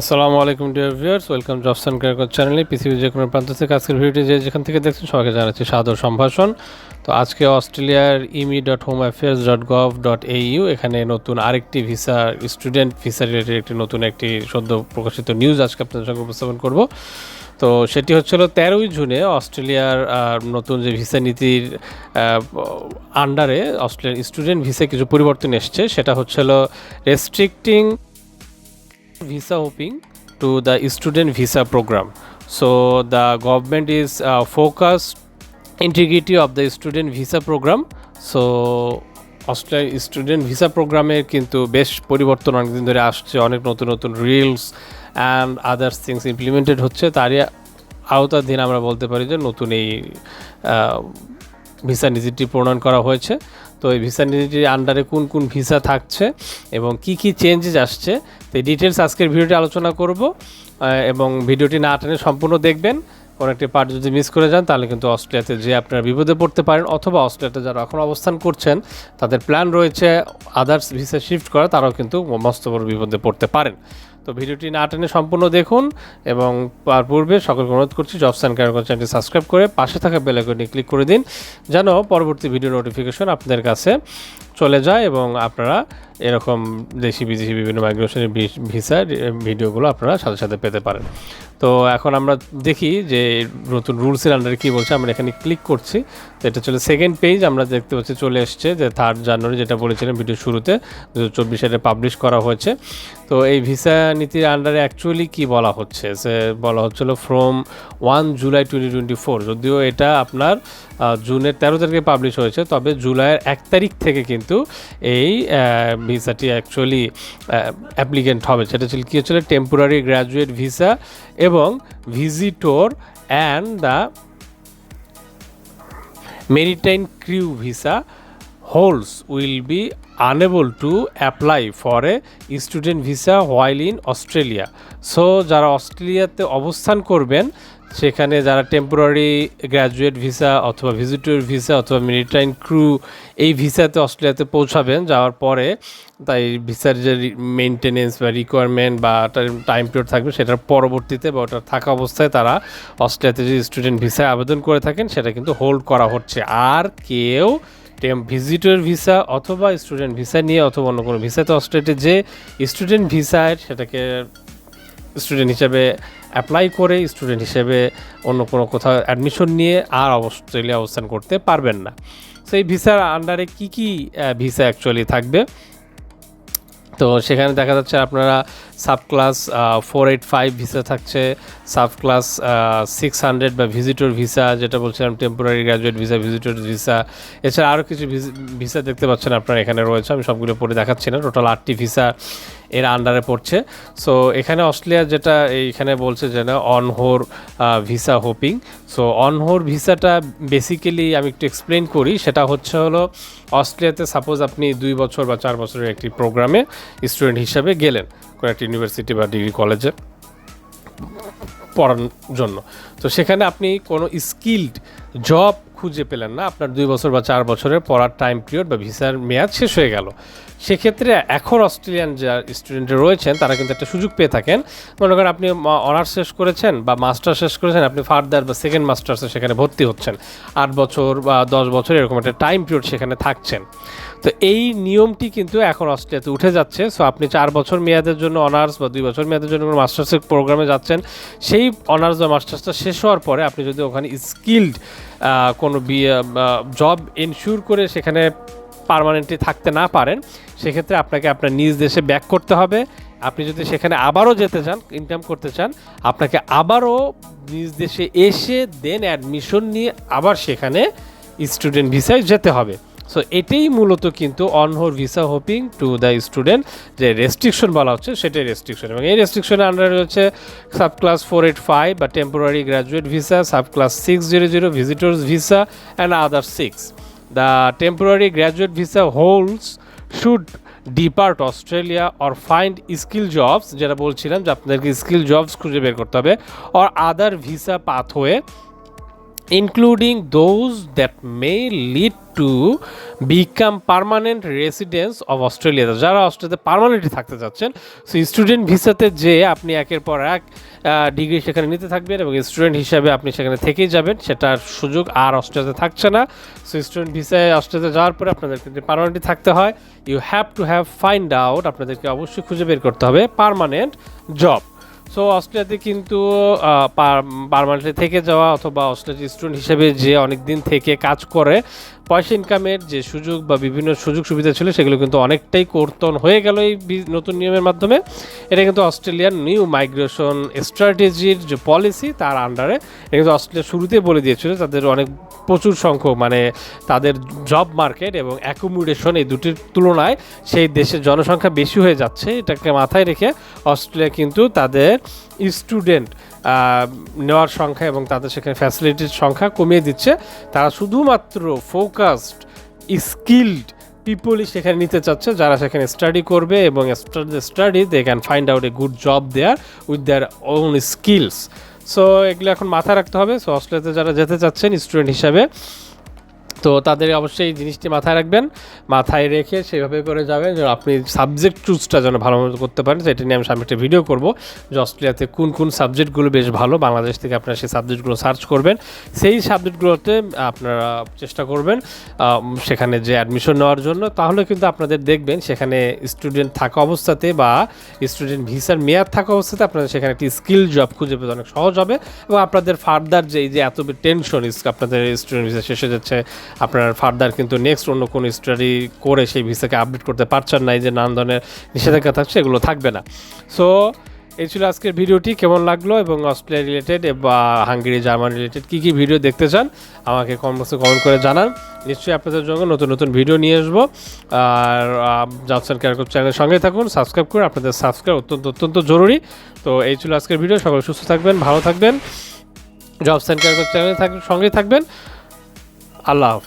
আসসালামু আলাইকুম dear viewers welcome jobs and চ্যানেলে পৃথিবীর যে কোনো প্রান্ত থেকে আজকের ভিডিওটি যে যেখান থেকে দেখছেন সবাইকে জানাচ্ছি সাদর সম্ভাষণ। তো আজকে অস্ট্রেলিয়ার immi dot home affairs dot gov dot AU এখানে নতুন আরেকটি ভিসা স্টুডেন্ট ভিসা রিলেটেড একটি নতুন একটি সদ্য প্রকাশিত নিউজ আজকে আপনাদের সঙ্গে উপস্থাপন করব। তো সেটি হচ্ছিল তেরোই জুনে অস্ট্রেলিয়ার নতুন যে ভিসা নীতির আন্ডারে অস্ট্রেলিয়ান স্টুডেন্ট ভিসা কিছু পরিবর্তন এসছে। সেটা হচ্ছিল restricting visa hopping to the student visa program. So the government is uh, focused integrity of the student visa program. So Australian student visa প্রোগ্রামের কিন্তু বেশ পরিবর্তন অনেকদিন ধরে আসছে অনেক নতুন নতুন reels and others things implemented হচ্ছে। তারই আওতাধীন আমরা বলতে পারি যে নতুন এই ভিসা নীতিটি প্রণয়ন করা হয়েছে। তো এই ভিসা নীতিটির আন্ডারে কোন কোন ভিসা থাকছে এবং কি কি চেঞ্জেস আসছে, তো এই ডিটেলস আজকের ভিডিওটি আলোচনা করব। এবং ভিডিওটি না টেনে সম্পূর্ণ দেখবেন। কোনো একটি পার্ট যদি মিস করে যান, তাহলে কিন্তু অস্ট্রেলিয়াতে যে আপনারা বিপদে পড়তে পারেন অথবা অস্ট্রেলিয়াতে যারা এখন অবস্থান করছেন, তাদের প্ল্যান রয়েছে আদার্স ভিসা শিফট করা, তারাও কিন্তু মস্ত বড় বিপদে পড়তে পারেন। তো ভিডিওটি না টেনে সম্পূর্ণ দেখুন এবং তার পূর্বে সকলকে অনুরোধ করছি জবস অ্যান্ড ক্যারিয়ার চ্যানেলটি সাবস্ক্রাইব করে পাশে থাকা বেল আইকনটি ক্লিক করে দিন, যেন পরবর্তী ভিডিও নোটিফিকেশন আপনাদের কাছে চলে যায় এবং আপনারা এরকম দেশি বিদেশি বিভিন্ন মাইগ্রেশনের ভিসার ভিডিওগুলো আপনারা সাথে সাথে পেতে পারেন। তো এখন আমরা দেখি যে নতুন রুলসের আন্ডারে কী বলছে, আমরা এখানে ক্লিক করছি। তো এটা চলে সেকেন্ড পেজ আমরা দেখতে পাচ্ছি চলে এসছে যে থার্ড জানুয়ারি যেটা বলেছিলাম ভিডিও শুরুতে দু হাজার পাবলিশ করা হয়েছে। তো এই ভিসা নীতির আন্ডারে অ্যাকচুয়ালি কি বলা হচ্ছে? সে বলা হচ্ছিল from one July twenty twenty four যদিও এটা আপনার জুনের তেরো তারিখে পাবলিশ হয়েছে, তবে জুলাইয়ের এক তারিখ থেকে কিন্তু এই ভিসাটি অ্যাকচুয়ালি অ্যাপ্লিকেন্ট হবে। সেটা ছিল কী হচ্ছিল? টেম্পোরারি গ্র্যাজুয়েট ভিসা এবং visitor and the maritime crew visa holders will be unable to apply for a student visa while in Australia so যারা অস্ট্রেলিয়াতে অবস্থান করবেন সেখানে যারা টেম্পোরারি গ্র্যাজুয়েট ভিসা অথবা ভিজিটর ভিসা অথবা মিলিটাইন ক্রু এই ভিসাতে অস্ট্রেলিয়াতে পৌঁছাবেন, যাওয়ার পরে তাই ভিসার যে মেনটেনেন্স বা রিকোয়ারমেন্ট বা টাইম পিরিয়ড থাকবে সেটার পরবর্তীতে বা ওটার থাকা অবস্থায় তারা অস্ট্রেলিয়াতে যে স্টুডেন্ট ভিসায় আবেদন করে থাকেন, সেটা কিন্তু হোল্ড করা হচ্ছে। আর কেউ ভিজিটর ভিসা অথবা স্টুডেন্ট ভিসা নিয়ে অথবা অন্য কোনো ভিসাতে অস্ট্রেলিয়াতে যে স্টুডেন্ট ভিসায় সেটাকে স্টুডেন্ট হিসেবে অ্যাপ্লাই করে স্টুডেন্ট হিসেবে অন্য কোনো কোথাও অ্যাডমিশন নিয়ে আর অস্ট্রেলিয়া অবস্থান করতে পারবেন না। সেই ভিসার আন্ডারে কি কি ভিসা অ্যাকচুয়ালি থাকবে? তো সেখানে দেখা যাচ্ছে আপনারা subclass four eight five visa থাকছে সাব ক্লাস সিক্স হান্ড্রেড বা ভিজিটর ভিসা যেটা বলছিলাম temporary graduate visa visitor visa এছাড়া আরও কিছু ভিসা দেখতে পাচ্ছেন আপনারা এখানে রয়েছে, আমি সবগুলো পড়ে দেখাচ্ছি না টোটাল আটটি ভিসা এর আন্ডারে পড়ছে। সো এখানে অস্ট্রেলিয়া যেটা, এইখানে বলছে যে না অনহোর ভিসা হোপিং সো অনহোর ভিসাটা বেসিক্যালি আমি একটু এক্সপ্লেন করি, সেটা হচ্ছে হলো, অস্ট্রেলিয়াতে সাপোজ আপনি দুই বছর বা চার বছরের একটি প্রোগ্রামে স্টুডেন্ট হিসাবে গেলেন কোনো একটা ইউনিভার্সিটি বা ডিগ্রি কলেজে পড়ানোর জন্য। তো সেখানে আপনি কোনো স্কিল্ড জব খুঁজে পেলেন না। আপনার দুই বছর বা চার বছরের পড়ার টাইম পিরিয়ড বা ভিসার মেয়াদ শেষ হয়ে গেল। সেক্ষেত্রে এখন অস্ট্রেলিয়ান যা স্টুডেন্ট রয়েছেন, তারা কিন্তু একটা সুযোগ পেয়ে থাকেন। মনে করেন আপনি অনার্স শেষ করেছেন বা মাস্টার শেষ করেছেন, আপনি ফার্দার বা সেকেন্ড মাস্টার্সে সেখানে ভর্তি হচ্ছেন। আট বছর বা দশ বছর এরকম একটা টাইম পিরিয়ড সেখানে থাকছেন। তো এই নিয়মটি কিন্তু এখন অস্ট্রেলিয়াতে উঠে যাচ্ছে। সো আপনি চার বছর মেয়াদের জন্য অনার্স বা দুই বছর মেয়াদের জন্য মাস্টার্সের প্রোগ্রামে যাচ্ছেন, সেই অনার্স বা মাস্টার্সটা শেষ হওয়ার পরে আপনি যদি ওখানে স্কিল্ড কোনো জব এনশিওর করে সেখানে পারমানেন্টলি থাকতে না পারেন, সেক্ষেত্রে আপনাকে আপনার নিজ দেশে ব্যাক করতে হবে। আপনি যদি সেখানে আবারও যেতে চান ইনকাম করতে চান, আপনাকে আবারও নিজ দেশে এসে দেন অ্যাডমিশন নিয়ে আবার সেখানে স্টুডেন্ট ভিসায় যেতে হবে। সো এটাই মূলত কিন্তু onshore visa hopping to the student যে রেস্ট্রিকশন বলা হচ্ছে, সেটাই রেস্ট্রিকশন এবং এই রেস্ট্রিকশনের আন্ডারে রয়েছে subclass four eight five বা temporary graduate visa subclass six zero zero visitors visa and other six the temporary graduate visa holders should depart Australia or find skill jobs যেটা বলছিলাম যে আপনাদেরকে স্কিল জবস খুঁজে বের করতে হবে or other visa pathway including those that may lead to become permanent residents of Australia যারা অস্ট্রেলিয়াতে পার্মানেন্টলি থাকতে যাচ্ছেন সো স্টুডেন্ট ভিসাতে যে আপনি একের পর এক ডিগ্রি সেখানে নিতে থাকবেন এবং স্টুডেন্ট হিসাবে আপনি সেখানে থেকেই যাবেন, সেটার সুযোগ আর অস্ট্রেলিয়াতে থাকছে না। সো স্টুডেন্ট ভিসায় অস্ট্রেলিয়াতে যাওয়ার পরে আপনাদেরকে যদি পার্মানেন্টলি থাকতে হয় you have to have find out আপনাদেরকে অবশ্যই খুঁজে বের করতে হবে পার্মানেন্ট জব সো অস্ট্রেলিয়াতে কিন্তু পারমানেন্টলি থেকে যাওয়া অথবা অস্ট্রেলিয়ার স্টুডেন্ট হিসেবে যে অনেক দিন থেকে কাজ করে পয়সা ইনকামের যে সুযোগ বা বিভিন্ন সুযোগ সুবিধা ছিল, সেগুলো কিন্তু অনেকটাই কর্তন হয়ে গেল এই নতুন নিয়মের মাধ্যমে। এটা কিন্তু অস্ট্রেলিয়ার নিউ মাইগ্রেশন স্ট্র্যাটেজির যে পলিসি তার আন্ডারে এটা কিন্তু অস্ট্রেলিয়া শুরুতেই বলে দিয়েছিল, তাদের অনেক প্রচুর সংখ্যক মানে তাদের জব মার্কেট এবং অ্যাকোমোডেশন এই দুটির তুলনায় সেই দেশের জনসংখ্যা বেশি হয়ে যাচ্ছে। এটাকে মাথায় রেখে অস্ট্রেলিয়া কিন্তু তাদের স্টুডেন্ট নেওয়ার সংখ্যা এবং তাদের সেখানে ফ্যাসিলিটির সংখ্যা কমিয়ে দিচ্ছে। তারা শুধুমাত্র ফোকাসড স্কিল্ড পিপলই সেখানে নিতে চাচ্ছে, যারা সেখানে স্টাডি করবে এবং study they can find out a good job there with their own skills so এগুলো এখন মাথায় রাখতে হবে। সো অস্ট্রেলিয়াতে যারা যেতে চাচ্ছেন স্টুডেন্ট হিসাবে তো তাদের অবশ্যই এই জিনিসটি মাথায় রাখবেন। মাথায় রেখে সেভাবে করে যাবেন যেন আপনি সাবজেক্ট চুজটা যেন ভালো করতে পারেন, সেটা নিয়ে আমি সামনে একটা ভিডিও করব যে অস্ট্রেলিয়াতে কোন কোন সাবজেক্টগুলো বেশ ভালো, বাংলাদেশ থেকে আপনারা সেই সাবজেক্টগুলো সার্চ করবেন। সেই সাবজেক্টগুলোতে আপনারা চেষ্টা করবেন সেখানে যে অ্যাডমিশন নেওয়ার জন্য। তাহলে কিন্তু আপনাদের দেখবেন সেখানে স্টুডেন্ট থাকা অবস্থাতে বা স্টুডেন্ট ভিসার মেয়াদ থাকা অবস্থাতে আপনাদের সেখানে একটি স্কিল জব খুঁজে পেতে অনেক সহজ হবে। এবং আপনাদের ফার্দার যে, এই যে এত টেনশন আপনাদের স্টুডেন্ট ভিসা শেষে যাচ্ছে আপনার ফার্দার কিন্তু নেক্সট অন্য কোনো স্টাডি করে সেই ভিসাকে আপডেট করতে পারছেন না এই যে নানান ধরনের নিষেধাজ্ঞা থাকছে, এগুলো থাকবে না। সো এই ছিল আজকের ভিডিওটি, কেমন লাগল এবং অস্ট্রেলিয়া রিলেটেড বা হাঙ্গেরি জার্মান রিলেটেড কী কী ভিডিও দেখতে চান, আমাকে কমেন্ট বক্সে কমেন্ট করে জানান। নিশ্চয়ই আপনাদের জন্য নতুন নতুন ভিডিও নিয়ে আসব। আর জবসান ক্যারকপ চ্যানেলের সঙ্গে থাকুন সাবস্ক্রাইব করুন আপনাদের সাবস্ক্রাইব অত্যন্ত অত্যন্ত জরুরি। তো এই ছিল আজকের ভিডিও সকলে সুস্থ থাকবেন, ভালো থাকবেন। জবস অ্যান্ড ক্যারকপ চ্যানেলে থাকবেন সঙ্গেই থাকবেন। Allah